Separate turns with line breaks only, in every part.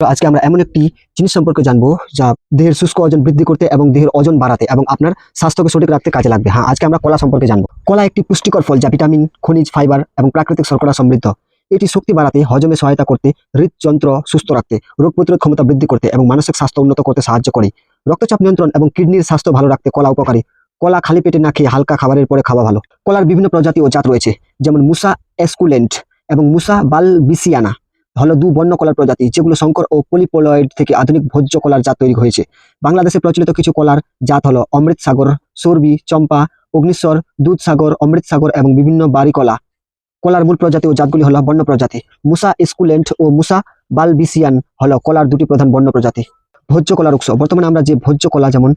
তো আজকে আমরা এমন একটি জিনিস সম্পর্কে জানব যা দেহের শুষ্ক ওজন বৃদ্ধি করতে এবং দেহের ওজন বাড়াতে এবং আপনার স্বাস্থ্যকে সঠিক রাখতে কাজে লাগবে। হ্যাঁ আজকে আমরা কলা সম্পর্কে জানব। কলা একটি পুষ্টিকর ফল যা ভিটামিন, খনিজ, ফাইবার এবং প্রাকৃতিক শর্করা সমৃদ্ধ। এটি শক্তি বাড়াতে, হজমে সহায়তা করতে, হৃদযন্ত্র সুস্থ রাখতে, রোগ প্রতিরোধ ক্ষমতা বৃদ্ধি করতে এবং মানসিক স্বাস্থ্য উন্নত করতে সাহায্য করে। রক্তচাপ নিয়ন্ত্রণ এবং কিডনির স্বাস্থ্য ভালো রাখতে কলা উপকারী। কলা খালি পেটে না খেয়ে হালকা খাবারের পরে খাওয়া ভালো। কলার বিভিন্ন প্রজাতি ও জাত রয়েছে, যেমন মুসা এসকুলেন্ট এবং মুসা বালবিসিয়ানা। হলো দু বন্য কলার প্রজাতি, যেগুলো সংকর ও পলিপোলয়েড থেকে আধুনিক ভোজ্য কলার জাত তৈরি হয়েছে। বাংলাদেশে প্রচলিত কিছু কলার জাত হলো অমৃত সাগর সর্বি চম্পা অগ্নিশ্বর দুধসাগর অমৃত সাগর এবং বিভিন্ন বাড়ি কলা। কলার মূল প্রজাতি ও জাতগুলি হলো বন্য প্রজাতি। মুসা এসকুলেন্ট ও মুসা বালবিসিয়ান হলো কলার দুটি প্রধান বন্য প্রজাতি। ভোজ্য কলার উৎস। বর্তমানে আমরা যে ভোজ্য কলা যেমন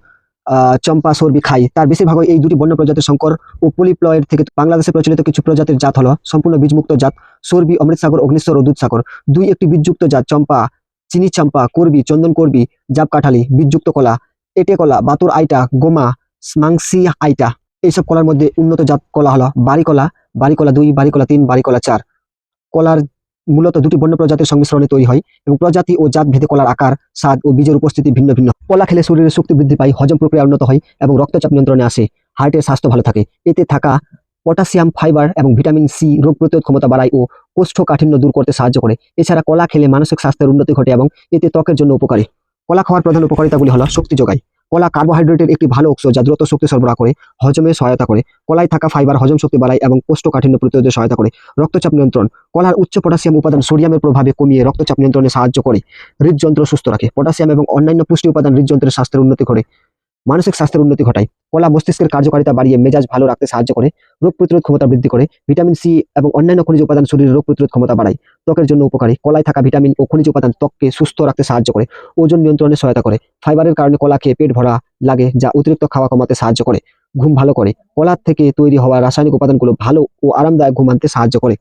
চম্পা, সর্বি, খাই। তার বেশিরভাগই এই দুটি বন্য প্রজাতির সংকর ও পলিপ্লয়েড থেকে বাংলাদেশে প্রচলিত কিছু প্রজাতির জাত হলো সম্পূর্ণ বীজমুক্ত জাত, সর্বি, অমৃতসাগর, অগ্নিশ্বর ও দুধসাগর। দুই একটি বীজযুক্ত জাত, চম্পা, চিনি চাম্পা, করবি, চন্দন করবি জাপ কাঠালি, বীজযুক্ত কলা, এটে কলা, বাতুর আইটা, গোমা স্মাংসি আইটা। এইসব কলার মধ্যে উন্নত জাত কলা হলো বাড়ি কলা বাড়ি কলা দুই বাড়ি কলা তিন বাড়ি কলা চার। কলার মূলত দুটি বন্য প্রজাতির সংমিশ্রণে তৈরি হয় এবং প্রজাতি ও জাত ভেদে কলার আকার, স্বাদ ও বীজের উপস্থিতি ভিন্ন ভিন্ন। কলা খেলে শরীরের শক্তি বৃদ্ধি পায়, হজম প্রক্রিয়া উন্নত হয় এবং রক্তচাপ নিয়ন্ত্রণে আসে। হার্টের স্বাস্থ্য ভালো থাকে। এতে থাকা পটাশিয়াম ফাইবার এবং ভিটামিন সি রোগ প্রতিরোধ ক্ষমতা বাড়ায় ও কোষ্ঠকাঠিন্য দূর করতে সাহায্য করে। এছাড়া কলা খেলে মানসিক স্বাস্থ্যের উন্নতি ঘটে এবং এতে ত্বকের জন্য উপকারী। কলা খাওয়ার প্রধান উপকারিতাগুলি হলো শক্তি যোগায়। কলা কার্বোহাইড্রেটের একটি ভালো উৎস যা দ্রুত শক্তি সরবরাহ করে, হজমে সহায়তা করে। কলায় থাকা ফাইবার হজম শক্তি বাড়ায় এবং কোষ্ঠকাঠিন্য প্রতিরোধে সহায়তা করে। রক্তচাপ নিয়ন্ত্রণ। কলার উচ্চ পটাশিয়াম উপাদান সোডিয়ামের প্রভাবে কমিয়ে রক্তচাপ নিয়ন্ত্রণে সাহায্য করে। হৃদযন্ত্র সুস্থ রাখে। পটাশিয়াম এবং অন্যান্য পুষ্টি উপাদান হৃদযন্ত্রের স্বাস্থ্যের উন্নতি করে মানসিক স্বাস্থ্যের উন্নতি ঘটায়। কলা মস্তিষ্কের কার্যকারিতা বাড়িয়ে মেজাজ ভালো রাখতে সাহায্য করে, রোগ প্রতিরোধ ক্ষমতা বৃদ্ধি করে, ভিটামিন সি এবং অন্যান্য খনিজ উপাদান শরীরের রোগ প্রতিরোধ ক্ষমতা বাড়ায়। ত্বকের জন্য উপকারী, কলায় থাকা ভিটামিন ও খনিজ উপাদান ত্বককে সুস্থ রাখতে সাহায্য করে, ওজন নিয়ন্ত্রণে সহায়তা করে। ফাইবারের কারণে কলা খেয়ে পেট ভরা লাগে, যা অতিরিক্ত খাওয়া কমাতে সাহায্য করে, ঘুম ভালো করে। কলার থেকে তৈরি হওয়া রাসায়নিক উপাদানগুলো ভালো ও আরামদায়ক ঘুম আনতে সাহায্য করে।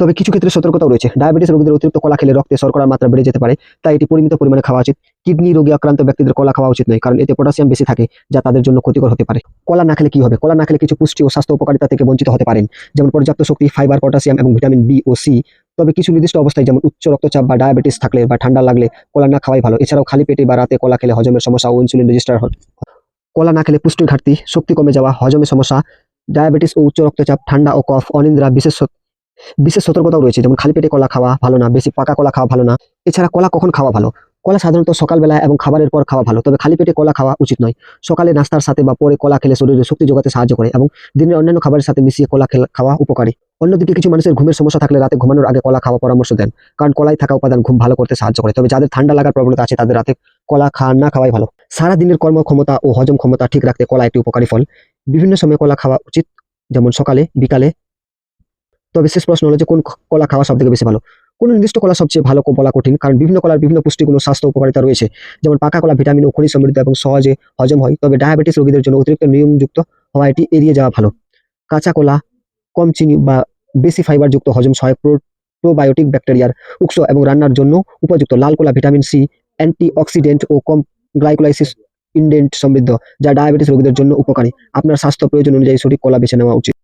তবে কিছু ক্ষেত্রে সতর্কতাও রয়েছে। ডায়াবেটিস রোগীদের অতিরিক্ত কলা খেলে রক্তে শর্করার মাত্রা বেড়ে যেতে পারে, তাই এটি পরিমিত পরিমাণে খাওয়া উচিত। কিডনি রোগে আক্রান্ত ব্যক্তিদের কলা খাওয়া উচিত নয়, কারণ এতে পটাশিয়াম বেশি থাকে যা তাদের জন্য ক্ষতিকর হতে পারে। কলা না খেলে কি হবে? কলা না খেলে কিছু পুষ্টি ও স্বাস্থ্য উপকারিতা থেকে বঞ্চিত হতে পারেন, যেমন পর্যাপ্ত শক্তি, ফাইবার, পটাশিয়াম এবং ভিটামিন বি ও সি তবে কিছু নির্দিষ্ট অবস্থায় যেমন উচ্চ রক্তচাপ বা ডায়াবেটিস থাকলে বা ঠান্ডা লাগলে কলা না খাওয়াই ভালো। এছাড়াও খালি পেটে বা রাতে কলা খেলে হজমের সমস্যা ও ইনসুলিন রেজিস্টার হয়। কলা না খেলে পুষ্টির ঘাটতি, শক্তি কমে যাওয়া, হজমের সমস্যা, ডায়াবেটিস ও উচ্চ রক্তচাপ, ঠান্ডা ও কফ অনিন্দ্রা বিশেষ বিশেষ সতর্কতাও রয়েছে, যেমন খালি পেটে কলা খাওয়া ভালো না, বেশি পাকা কলা খাওয়া ভালো না। এছাড়া কলা কখন খাওয়া ভালো? কলা সাধারণত সকালবেলা এবং খাবারের পর খাওয়া ভালো, তবে খালি পেটে কলা খাওয়া উচিত নয়। সকালে নাস্তার সাথে বা পরে কলা খেলে শরীরে শক্তি যোগাতে সাহায্য করে এবং দিনের অন্যান্য খাবারের সাথে মিশিয়ে কলা খাওয়া উপকারী। অন্যদিকে কিছু মানুষের ঘুমের সমস্যা থাকলে রাতে ঘুমানোর আগে কলা খাওয়া পরামর্শ দেন, কারণ কলাই থাকা উপাদান ঘুম ভালো করতে সাহায্য করে। তবে যাদের ঠান্ডা লাগার প্রবণতা আছে, তাদের রাতে কলা খাওয়া না খাওয়াই ভালো। সারা দিনের কর্মক্ষমতা ও হজম ক্ষমতা ঠিক রাখতে কলা একটি উপকারী ফল। বিভিন্ন সময় কলা খাওয়া উচিত, যেমন সকালে, বিকালে। তবে শেষ প্রশ্ন হলো যে কোন কলা খাওয়া সব থেকে বেশি ভালো? কোন নির্দিষ্ট কলা সবচেয়ে ভালো বলা কঠিন, কারণ বিভিন্ন কলার বিভিন্ন পুষ্টিগুলো স্বাস্থ্য উপকারিতা রয়েছে। যেমন পাকা কলা, ভিটামিন ও খনিজ সমৃদ্ধ এবং সহজে হজম হয়। তবে ডায়াবেটিস রোগীদের জন্য অতিরিক্ত নিয়মযুক্ত হওয়া এটি এড়িয়ে যাওয়া ভালো। কাঁচা কলা, কম চিনি বা বেশি ফাইবার যুক্ত হজম সহায়ক প্রো- প্রোবায়োটিক ব্যাকটেরিয়ার উৎস এবং রান্নার জন্য উপযুক্ত লাল কলা, ভিটামিন সি অ্যান্টি অক্সিডেন্ট ও কম গ্লাইকোলাইসিস ইন্ডেন্ট সমৃদ্ধ, যা ডায়াবেটিস রোগীদের জন্য উপকারী। আপনার স্বাস্থ্য প্রয়োজন অনুযায়ী সঠিক কলা বেছে নেওয়া উচিত।